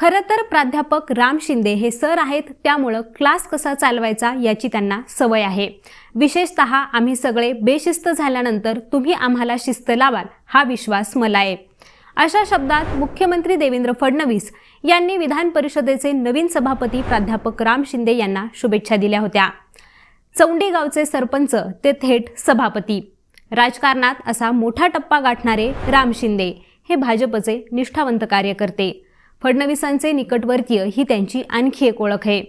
खरं तर प्राध्यापक राम शिंदे हे सर आहेत त्यामुळं क्लास कसा चालवायचा याची त्यांना सवय आहे. विशेषत आम्ही सगळे बेशिस्त झाल्यानंतर तुम्ही आम्हाला शिस्त लावाल हा विश्वास मला आहे. अशा शब्दात मुख्यमंत्री देवेंद्र फडणवीस यांनी विधान परिषदेचे नवीन सभापती प्राध्यापक राम शिंदे यांना शुभेच्छा दिल्या होत्या. चौंडी गावचे सरपंच ते थेट सभापती. राजकारणात असा मोठा टप्पा गाठणारे राम शिंदे हे भाजपचे निष्ठावंत कार्यकर्ते. फडणवीसांचे निकटवर्तीय ही त्यांची आणखी एक ओळख आहे.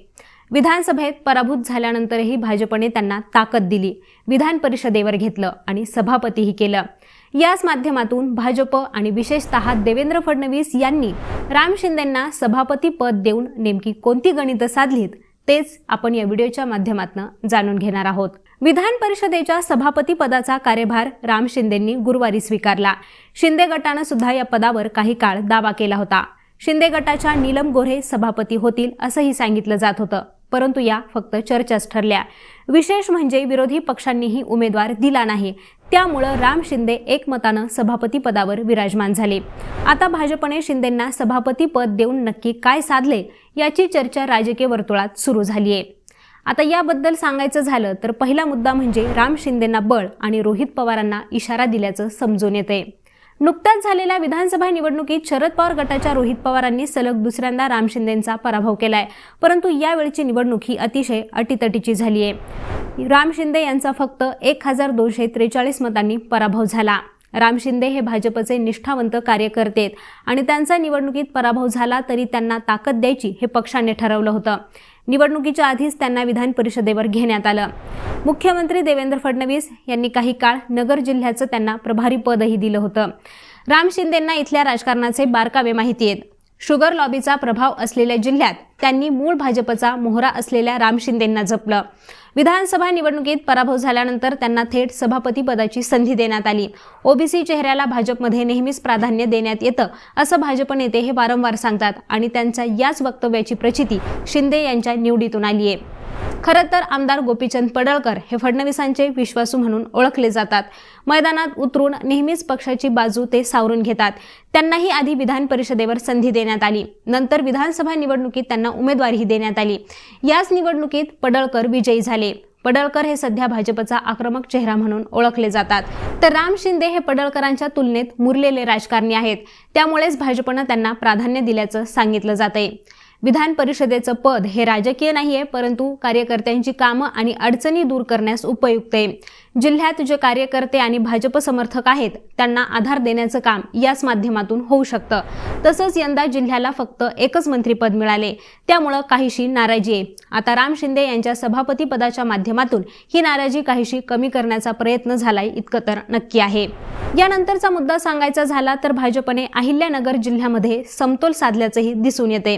विधानसभेत पराभूत झाल्यानंतरही भाजपने त्यांना ताकद दिली विधान परिषदेवर घेतलं आणि सभापतीही केलं. याच माध्यमातून भाजप आणि विशेषतः देवेंद्र फडणवीस यांनी राम शिंदेंना सभापती पद देऊन नेमकी कोणती गणितं साधलीत तेच आपण या व्हिडिओच्या माध्यमातून जाणून घेणार आहोत. विधान परिषदेच्या सभापती पदाचा कार्यभार राम शिंदेंनी गुरुवारी स्वीकारला. शिंदे गटानं सुद्धा या पदावर काही काळ दावा केला होता. शिंदे गटाच्या नीलम गोऱ्हे सभापती होतील असंही सांगितलं जात होतं. परंतु या फक्त चर्चाच ठरल्या. विशेष म्हणजे विरोधी पक्षांनीही उमेदवार दिला नाही. त्यामुळं राम शिंदे एकमतानं सभापती पदावर विराजमान झाले. आता भाजपने शिंदेंना सभापती पद देऊन नक्की काय साधले याची चर्चा राजकीय वर्तुळात सुरू झाली आहे आता याबद्दल सांगायचं झालं तर पहिला मुद्दा म्हणजे राम शिंदेंना बळ आणि रोहित पवारांना इशारा दिल्याचं समजून येते नुकत्याच झालेल्या विधानसभा निवडणुकीत शरद पवार गटाच्या रोहित पवारांनी सलग दुसऱ्यांदा राम शिंदेंचा पराभव केलाय. परंतु यावेळची निवडणूक ही अतिशय अटीतटीची झाली आहे राम शिंदे यांचा फक्त एक हजार दोनशे त्रेचाळीस मतांनी पराभव झाला. राम शिंदे हे भाजपचे निष्ठावंत कार्यकर्ते आहेत आणि त्यांचा निवडणुकीत पराभव झाला तरी त्यांना ताकद द्यायची हे पक्षाने ठरवलं होतं. निवडणुकीच्या आधीच त्यांना विधान परिषदेवर घेण्यात आलं. मुख्यमंत्री देवेंद्र फडणवीस यांनी काही काळ नगर जिल्ह्याचं त्यांना प्रभारी पदही दिलं होतं. राम शिंदेंना इथल्या राजकारणाचे बारकावे माहिती आहेत. शुगर लॉबीचा प्रभाव असलेल्या जिल्ह्यात त्यांनी मूळ भाजपचा मोहरा असलेल्या राम शिंदेंना जपलं. विधानसभा निवडणुकीत पराभव झाल्यानंतर त्यांना थेट सभापती पदाची संधी देण्यात आली. ओबीसी चेहऱ्याला भाजपमध्ये नेहमीच प्राधान्य देण्यात येतं असं भाजप नेते हे वारंवार सांगतात आणि त्यांच्या याच वक्तव्याची प्रचिती शिंदे यांच्या निवडीतून आली आहे खरं तर आमदार गोपीचंद पडळकर हे फडणवीसांचे विश्वासू म्हणून ओळखले जातात. मैदानात उतरून नेहमीच पक्षाची बाजू ते सावरून घेतात. त्यांनाही आधी विधान परिषदेवर संधी देण्यात आली. नंतर विधानसभा निवडणुकीत त्यांना उमेदवारीही देण्यात आली. याच निवडणुकीत पडळकर विजयी झाले. पडळकर हे सध्या भाजपचा आक्रमक चेहरा म्हणून ओळखले जातात. तर राम शिंदे हे पडळकरांच्या तुलनेत मुरलेले राजकारणी आहेत. त्यामुळेच भाजपनं त्यांना प्राधान्य दिल्याचं सांगितलं जातंय. विधान परिषदेचं पद हे राजकीय नाहीये परंतु कार्यकर्त्यांची कामं आणि अडचणी दूर करण्यास उपयुक्त आहे. जिल्ह्यात जे कार्यकर्ते आणि भाजप समर्थक आहेत त्यांना आधार देण्याचं काम याच माध्यमातून होऊ शकतं. तसंच यंदा जिल्ह्याला फक्त एकच मंत्रीपद मिळाले. त्यामुळं काहीशी नाराजी आहे. आता राम शिंदे यांच्या सभापती पदाच्या माध्यमातून ही नाराजी काहीशी कमी करण्याचा प्रयत्न झालाय इतकं तर नक्की आहे. यानंतरचा मुद्दा सांगायचा झाला तर भाजपने अहिल्यानगर जिल्ह्यामध्ये समतोल साधल्याचंही दिसून येते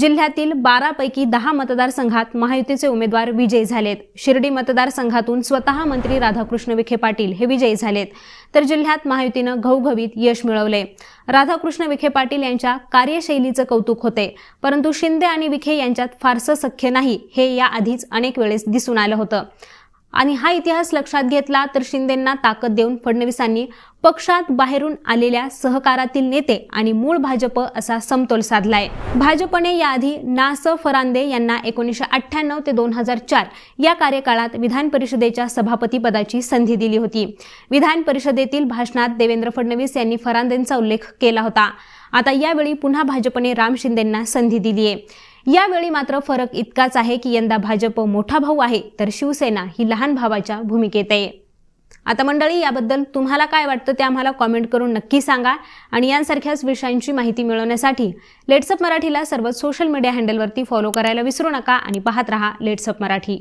जिल्ह्यातील बारापैकी दहा मतदारसंघात महायुतीचे उमेदवार विजयी झालेत. शिर्डी मतदारसंघातून स्वतः मंत्री राधाकृष्ण विखे पाटील हे विजयी झालेत. तर जिल्ह्यात महायुतीनं घवघवीत यश मिळवले राधाकृष्ण विखे पाटील यांच्या कार्यशैलीचं कौतुक होते. परंतु शिंदे आणि विखे यांच्यात फारसं सख्य नाही हे याआधीच अनेक वेळेस दिसून आलं होतं. आणि हा इतिहास लक्षात घेतला तर शिंदेंना ताकद देऊन फडणवीसांनी पक्षात बाहेरून आलेल्या सहकारातील नेते आणि मूळ भाजप असा समतोल साधलाय. भाजपने याआधी नास फरांदे यांना एकोणीसशे अठ्ठ्याण्णव ते दोन हजार चार या कार्यकाळात विधान परिषदेच्या सभापती पदाची संधी दिली होती. विधान परिषदेतील भाषणात देवेंद्र फडणवीस यांनी फरांदेंचा उल्लेख केला होता. आता यावेळी पुन्हा भाजपने राम शिंदेंना संधी दिली आहे यावेळी मात्र फरक इतकाच आहे की यंदा भाजप मोठा भाऊ आहे तर शिवसेना ही लहान भावाच्या भूमिकेत आहे. आता मंडळी याबद्दल तुम्हाला काय वाटतं ते आम्हाला कॉमेंट करून नक्की सांगा आणि यांसारख्याच विषयांची माहिती मिळवण्यासाठी लेट्सअप मराठीला सर्व सोशल मीडिया हँडलवरती फॉलो करायला विसरू नका आणि पाहत रहा लेट्सअप मराठी.